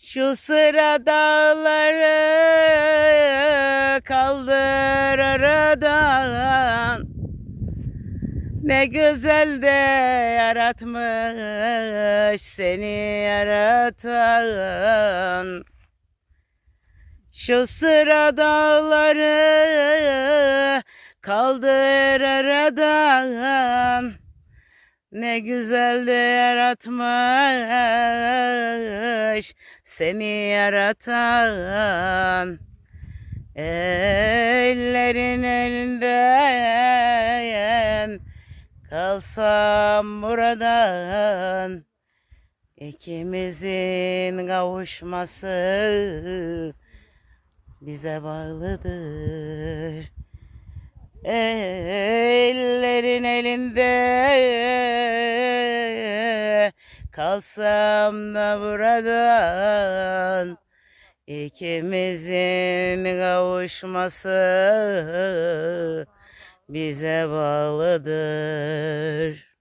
Şu sıra dağları kaldır aradan. Ne güzel de yaratmış seni yaratan. Şu sıra dağları kaldır aradan ne güzel de yaratmış seni yaratan Ellerin elinden kalsam buradan ikimizin kavuşması bize bağlıdır. Ellerin kalsam da buradan ikimizin kavuşması bize bağlıdır.